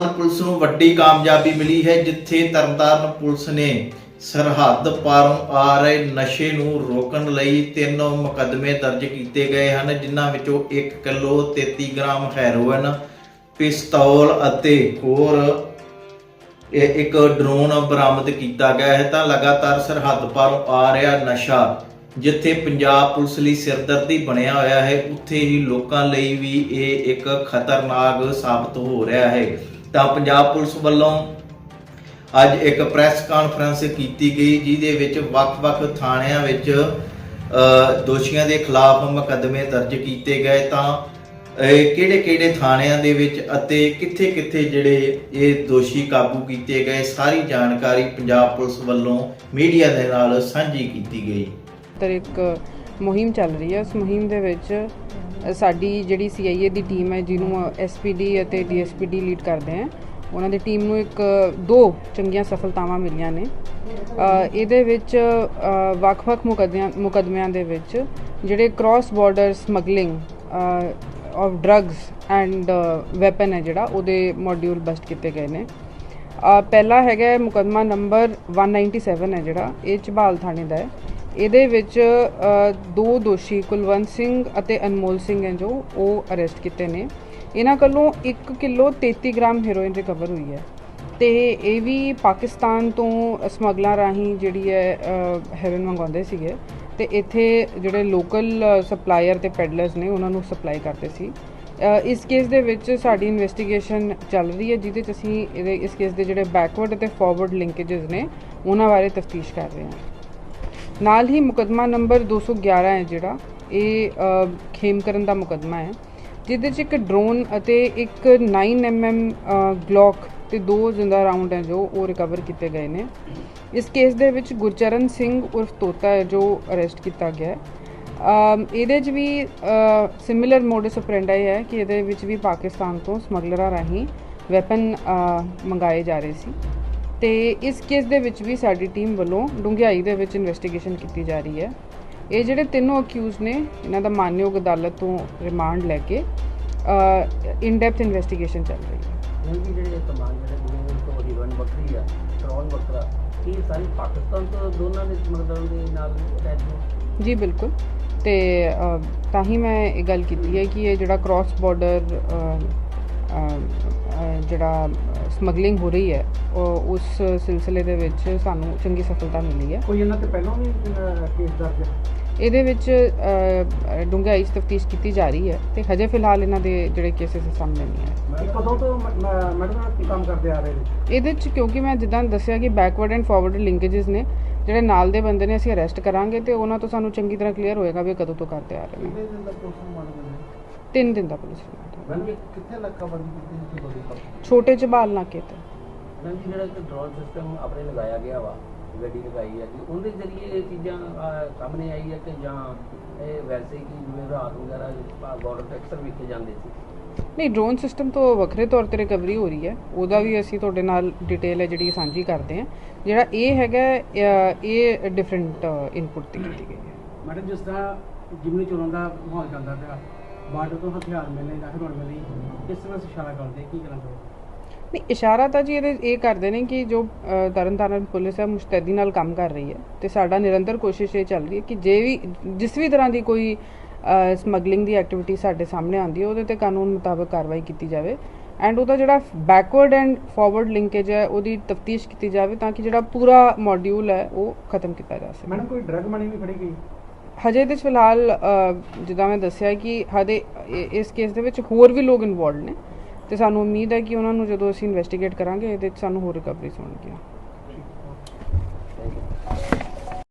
Police ਨੂੰ ਵੱਡੀ ਕਾਮਯਾਬੀ ਮਿਲੀ ਹੈ, ਜਿੱਥੇ ਤਰਨਤਾਰਨ ਪੁਲਿਸ ਨੇ ਸਰਹੱਦ ਪਾਰੋਂ ਆ ਰਹੇ ਨਸ਼ੇ ਨੂੰ ਰੋਕਣ ਲਈ ਤਿੰਨ ਮੁਕੱਦਮੇ ਦਰਜ ਕੀਤੇ ਗਏ ਹਨ, ਜਿਨ੍ਹਾਂ ਵਿੱਚੋਂ 1 ਕਿਲੋ 33 ਗ੍ਰਾਮ ਹੈਰੋਇਨ, ਪਿਸਤੌਲ ਅਤੇ ਹੋਰ ਇੱਕ ਡਰੋਨ ਬਰਾਮਦ ਕੀਤਾ ਗਿਆ ਹੈ। ਤਾਂ ਲਗਾਤਾਰ ਸਰਹੱਦ ਪਾਰੋਂ ਆ ਰਿਹਾ ਨਸ਼ਾ, ਜਿੱਥੇ ਪੰਜਾਬ ਪੁਲਿਸ ਲਈ ਸਿਰਦਰਦੀ ਬਣਿਆ ਹੋਇਆ ਹੈ, ਉੱਥੇ ਹੀ ਲੋਕਾਂ ਲਈ ਵੀ ਇਹ ਇੱਕ ਖਤਰਨਾਕ ਸਾਬਤ ਹੋ ਰਿਹਾ ਹੈ। ਤਾਂ ਪੰਜਾਬ ਪੁਲਿਸ ਵੱਲੋਂ ਅੱਜ ਇੱਕ ਪ੍ਰੈਸ ਕਾਨਫਰੰਸ ਕੀਤੀ ਗਈ, ਜਿਹਦੇ ਵਿੱਚ ਵੱਖ-ਵੱਖ ਥਾਣਿਆਂ ਵਿੱਚ ਦੋਸ਼ੀਆਂ ਦੇ ਖਿਲਾਫ ਮੁਕੱਦਮੇ ਦਰਜ ਕੀਤੇ ਗਏ ਤਾਂ ਕਿਹੜੇ-ਕਿਹੜੇ ਥਾਣਿਆਂ ਦੇ ਵਿੱਚ ਅਤੇ ਕਿੱਥੇ-ਕਿੱਥੇ ਜਿਹੜੇ ਇਹ ਦੋਸ਼ੀ ਕਾਬੂ ਕੀਤੇ ਗਏ, ਸਾਰੀ ਜਾਣਕਾਰੀ ਪੰਜਾਬ ਪੁਲਿਸ ਵੱਲੋਂ ਮੀਡੀਆ ਦੇ ਨਾਲ ਸਾਂਝੀ ਕੀਤੀ ਗਈ। ਤਰ ਮੁਹਿੰਮ ਚੱਲ ਰਹੀ ਹੈ। ਉਸ ਮੁਹਿੰਮ ਦੇ ਵਿੱਚ ਸਾਡੀ ਜਿਹੜੀ ਸੀਆਈਏ ਦੀ ਟੀਮ ਹੈ, ਜਿਹਨੂੰ ਐਸਪੀਡੀ ਅਤੇ ਡੀਐਸਪੀਡੀ ਲੀਡ ਕਰਦੇ ਆ ਉਹਨਾਂ ਦੀ ਟੀਮ ਨੂੰ ਇੱਕ, ਦੋ ਚੰਗੀਆਂ ਸਫਲਤਾਵਾਂ ਮਿਲੀਆਂ ਨੇ। ਇਹਦੇ ਵਿੱਚ ਵੱਖ-ਵੱਖ ਮੁਕੱਦਮਿਆਂ ਮੁਕੱਦਮਿਆਂ ਦੇ ਵਿੱਚ ਜਿਹੜੇ cross border smuggling of drugs and weapon ਹੈ ਜਿਹੜਾ, ਉਹਦੇ ਮੋਡਿਊਲ ਬਸਟ ਕੀਤੇ ਗਏ ਨੇ। ਪਹਿਲਾ ਹੈਗਾ ਹੈ ਮੁਕੱਦਮਾ ਨੰਬਰ 197 ਹੈ ਜਿਹੜਾ, ਇਹ ਝਬਾਲ ਥਾਣੇ ਦਾ ਹੈ। ਇਹਦੇ ਵਿੱਚ ਦੋ ਦੋਸ਼ੀ, ਕੁਲਵੰਤ ਸਿੰਘ ਅਤੇ ਅਨਮੋਲ ਸਿੰਘ ਹੈ ਜੋ, ਉਹ ਅਰੈਸਟ ਕੀਤੇ ਨੇ। ਇਹਨਾਂ ਕੋਲੋਂ 1 ਕਿਲੋ 33 ਗ੍ਰਾਮ ਹੈਰੋਇਨ ਰਿਕਵਰ ਹੋਈ ਹੈ। ਤੇ ਇਹ ਵੀ ਪਾਕਿਸਤਾਨ ਤੋਂ ਸਮਗਲਰਾਂ ਰਾਹੀਂ ਜਿਹੜੀ ਹੈ ਹੈਰੋਇਨ ਮੰਗਵਾਉਂਦੇ ਸੀਗੇ। ਤੇ ਇੱਥੇ ਜਿਹੜੇ ਲੋਕਲ ਸਪਲਾਇਰ ਤੇ ਪੈਡਲਰਸ ਨੇ, ਉਹਨਾਂ ਨੂੰ ਸਪਲਾਈ ਕਰਦੇ ਸੀ। ਇਸ ਕੇਸ ਦੇ ਵਿੱਚ ਸਾਡੀ ਇਨਵੈਸਟੀਗੇਸ਼ਨ ਚੱਲ ਰਹੀ ਹੈ, ਜਿਹਦੇ ਚ ਅਸੀਂ ਇਹਦੇ, ਇਸ ਕੇਸ ਦੇ ਜਿਹੜੇ ਬੈਕਵਰਡ ਅਤੇ ਫਾਰਵਰਡ ਲਿੰਕੇजेस ਨੇ, ਉਹਨਾਂ ਬਾਰੇ ਤਫਤੀਸ਼ ਕਰ ਰਹੇ ਹਾਂ। ਨਾਲ ਹੀ ਮੁਕਦਮਾ ਨੰਬਰ 211 ਹੈ ਜਿਹੜਾ ਇਹ ਅ, ਖੇਮਕਰਨ ਦਾ ਮੁਕਦਮਾ ਹੈ ਜਿਹਦੇ 'ਚ ਇੱਕ ਡਰੋਨ ਅਤੇ ਇੱਕ 9mm ਗਲੌਕ ਤੇ ਦੋ ਜ਼ਿੰਦਾ ਰਾਉਂਡ ਹੈ ਜੋ ਉਹ ਰਿਕਵਰ ਕੀਤੇ ਗਏ ਨੇ। ਇਸ ਕੇਸ ਦੇ ਵਿੱਚ ਗੁਰਚਰਨ ਸਿੰਘ ਉਰਫ ਤੋਤਾ ਹੈ ਜੋ ਅਰੈਸਟ ਕੀਤਾ ਗਿਆ ਹੈ। ਇਹਦੇ 'ਚ ਵੀ ਸਿਮਿਲਰ ਮੋਡਸ ਆਪਰੈਂਡਾਈ ਹੈ ਕਿ ਇਹਦੇ ਵਿੱਚ ਵੀ ਪਾਕਿਸਤਾਨ ਤੋਂ ਸਮਗਲਰਾਂ ਰਾਹੀਂ ਵੈਪਨ ਮੰਗਾਏ ਜਾ ਰਹੇ ਸੀ। ਤੇ ਇਸ ਕੇਸ ਦੇ ਵਿੱਚ ਵੀ ਸਾਡੀ ਟੀਮ ਵੱਲੋਂ ਡੂੰਘਾਈ ਦੇ ਵਿੱਚ ਇਨਵੈਸਟੀਗੇਸ਼ਨ ਕੀਤੀ ਜਾ ਰਹੀ ਹੈ। ਇਹ ਜਿਹੜੇ ਤਿੰਨੋਂ ਅਕਿਊਜ਼ ਨੇ ਇਹਨਾਂ ਦਾ ਮਾਨਯੋਗ ਅਦਾਲਤ ਤੋਂ ਰਿਮਾਂਡ ਲੈ ਕੇ ਇਨ ਡੈਪਥ ਇਨਵੈਸਟੀਗੇਸ਼ਨ ਚੱਲ ਰਹੀ ਹੈ। ਜਿਹੜੇ ਸਮਾਨ ਜਿਹੜੇ ਦੂਰ ਤੋਂ ਹੀਰੋਇਨ ਬੱਕਰੀ ਆ ਟਰੋਨ ਬੱਕਰਾ ਇਹ ਸਾਰੀ ਪਾਕਿਸਤਾਨ ਤੋਂ ਦੋਨਾਂ ਦੇ ਸਮਗਲਰਾਂ ਦੇ ਨਾਲ ਅਟੈਚ ਨੇ? ਜੀ ਬਿਲਕੁਲ। ਤੇ ਤਾਂ ਹੀ ਮੈਂ ਇਹ ਗੱਲ ਕੀਤੀ ਹੈ ਕਿ ਇਹ ਜਿਹੜਾ ਕ੍ਰਾਸ ਬਾਰਡਰ ਜਿਹੜਾ ਸਮਗਲਿੰਗ ਹੋ ਰਹੀ ਹੈ ਉਹ ਉਸ ਸਿਲਸਿਲੇ ਦੇ ਵਿੱਚ ਸਾਨੂੰ ਚੰਗੀ ਸਫਲਤਾ ਮਿਲੀ ਹੈ। ਕੋਈ ਇਹਨਾਂ ਤੇ ਪਹਿਲਾਂ ਵੀ ਕੇਸ ਦਰਜ ਹੈ? ਇਹਦੇ ਵਿੱਚ ਅ, ਡੂੰਘਾਈ 'ਚ ਤਫਤੀਸ਼ ਕੀਤੀ ਜਾ ਰਹੀ ਹੈ ਤੇ ਹਜੇ ਫਿਲਹਾਲ ਇਹਨਾਂ ਦੇ ਜਿਹੜੇ ਕੇਸਿਸ ਸਾਹਮਣੇ ਨਹੀਂ ਆਏ। ਇਹ ਕਦੋਂ ਤੋਂ ਮੈਡਮ ਨਾਲ ਕੰਮ ਕਰਦੇ ਆ ਰਹੇ ਨੇ? ਇਹਦੇ 'ਚ ਕਿਉਂਕਿ ਮੈਂ ਜਿੱਦਾਂ ਦੱਸਿਆ ਕਿ ਬੈਕਵਰਡ ਐਂਡ ਫਾਰਵਰਡ ਲਿੰਕੇजेस ਨੇ ਜਿਹੜੇ ਨਾਲ ਦੇ ਬੰਦੇ ਨੇ ਅਸੀਂ ਅਰੈਸਟ ਕਰਾਂਗੇ ਤੇ ਉਹਨਾਂ ਤੋਂ ਸਾਨੂੰ ਚੰਗੀ ਤਰ੍ਹਾਂ ਕਲੀਅਰ ਹੋਏਗਾ ਵੀ ਇਹ ਕਦੋਂ ਤੋਂ ਕਰਦੇ ਆ ਰਹੇ ਨੇ? ਤਿੰਨ ਦਿਨ ਦਾ ਪੁਲਿਸ ਰਿਮਾਂਡ ਕਿੱਥੇ ਲੱਗਾ ਬੰਦੀ ਕੀਤੀ ਸੀ ਛੋਟੇ ਚਬਾਲ ਨਾਕੇ ਤੇ ਮੈਮ ਜੀ ਜਿਹੜਾ ਇੱਕ ਡਰੋਨ ਸਿਸਟਮ ਆਪਣੇ ਲਗਾਇਆ ਗਿਆ ਵਾ ਗੱਡੀ ਲਗਾਈ ਹੈ ਜੀ ਉਹਦੇ ਜ਼ਰੀਏ ਇਹ ਚੀਜ਼ਾਂ ਸਾਹਮਣੇ ਆਈ ਹੈ ਕਿ ਜਾਂ ਇਹ ਵੈਸੇ ਹੀ ਜਿਵੇਂ ਰਾਤ ਵਗੈਰਾ ਬਾਰਡਰ ਤੇ ਅਕਸਰ ਵਿਖੇ ਜਾਂਦੇ ਸੀ? ਨਹੀਂ ਡਰੋਨ ਸਿਸਟਮ ਤੋਂ ਵੱਖਰੇ ਤੌਰ ਤੇ ਰਿਕਵਰੀ ਹੋ ਰਹੀ ਹੈ। ਉਹਦਾ ਵੀ ਅਸੀਂ ਤੁਹਾਡੇ ਨਾਲ ਡਿਟੇਲ ਹੈ ਜਿਹੜੀ ਸਾਂਝੀ ਕਰਦੇ ਹਾਂ। ਜਿਹੜਾ ਇਹ ਹੈਗਾ ਇਹ ਡਿਫਰੈਂਟ ਇਨਪੁਟ ਤੇ ਕੀਤੀ ਗਈ ਹੈ। ਮੈਡਮ ਜਿਸ ਤਰ੍ਹਾਂ ਜਿਮਨੀ ਚੋਣਾਂ ਦਾ ਮਾਹੌਲ ਚੱਲਦਾ ਪਿਆ ਬਾਰਡਰ ਤੋਂ ਹਥਿਆਰ ਮਿਲਣੇ ਜਾਂ ਹਿਰੋਣ ਮਿਲਣੀ ਕਿਸ ਤਰ੍ਹਾਂ ਇਸ਼ਾਰਾ ਕਰਦੇ ਕੀ ਚਾਹੋਗੇ ਨਹੀਂ ਇਸ਼ਾਰਾ ਤਾਂ ਜੀ ਇਹਦੇ ਇਹ ਕਰਦੇ ਨੇ ਕਿ ਜੋ ਤਰਨਤਾਰਨ ਪੁਲਿਸ ਹੈ ਮੁਸ਼ਤੈਦੀ ਨਾਲ ਕੰਮ ਕਰ ਰਹੀ ਹੈ ਤੇ ਸਾਡਾ ਨਿਰੰਤਰ ਕੋਸ਼ਿਸ਼ ਇਹ ਚੱਲ ਰਹੀ ਹੈ ਕਿ ਜੇ ਵੀ ਜਿਸ ਵੀ ਤਰ੍ਹਾਂ ਦੀ ਕੋਈ ਸਮਗਲਿੰਗ ਦੀ ਐਕਟੀਵਿਟੀ ਸਾਡੇ ਸਾਹਮਣੇ ਆਉਂਦੀ ਹੈ ਉਹਦੇ ਤੇ ਕਾਨੂੰਨ ਮੁਤਾਬਕ ਕਾਰਵਾਈ ਕੀਤੀ ਜਾਵੇ ਐਂਡ ਉਹਦਾ ਜਿਹੜਾ ਬੈਕਵਰਡ ਐਂਡ ਫਾਰਵਰਡ ਲਿੰਕੇਜ ਹੈ ਉਹਦੀ ਤਫਤੀਸ਼ ਕੀਤੀ ਜਾਵੇ ਤਾਂ ਕਿ ਜਿਹੜਾ ਪੂਰਾ ਮੋਡਿਊਲ ਹੈ ਉਹ ਖਤਮ ਕੀਤਾ ਜਾ ਸਕੇ। ਮੈਡਮ ਕੋਈ ਡਰਗ ਮਨੀ ਵੀ ਫੜੀ ਗਈ? ਹਜੇ ਇਹਦੇ 'ਚ ਫਿਲਹਾਲ ਜਿੱਦਾਂ ਮੈਂ ਦੱਸਿਆ ਕਿ ਹਜੇ ਇਸ ਕੇਸ ਦੇ ਵਿੱਚ ਹੋਰ ਵੀ ਲੋਕ ਇਨਵੋਲਡ ਨੇ ਤੇ ਸਾਨੂੰ ਉਮੀਦ ਹੈ ਕਿ ਉਹਨਾਂ ਨੂੰ ਜਦੋਂ ਅਸੀਂ ਇਨਵੈਸਟੀਗੇਟ ਕਰਾਂਗੇ, ਇਹਦੇ 'ਚ ਸਾਨੂੰ ਹੋਰ ਰਿਕਵਰੀਜ਼ ਹੋਣਗੀਆਂ।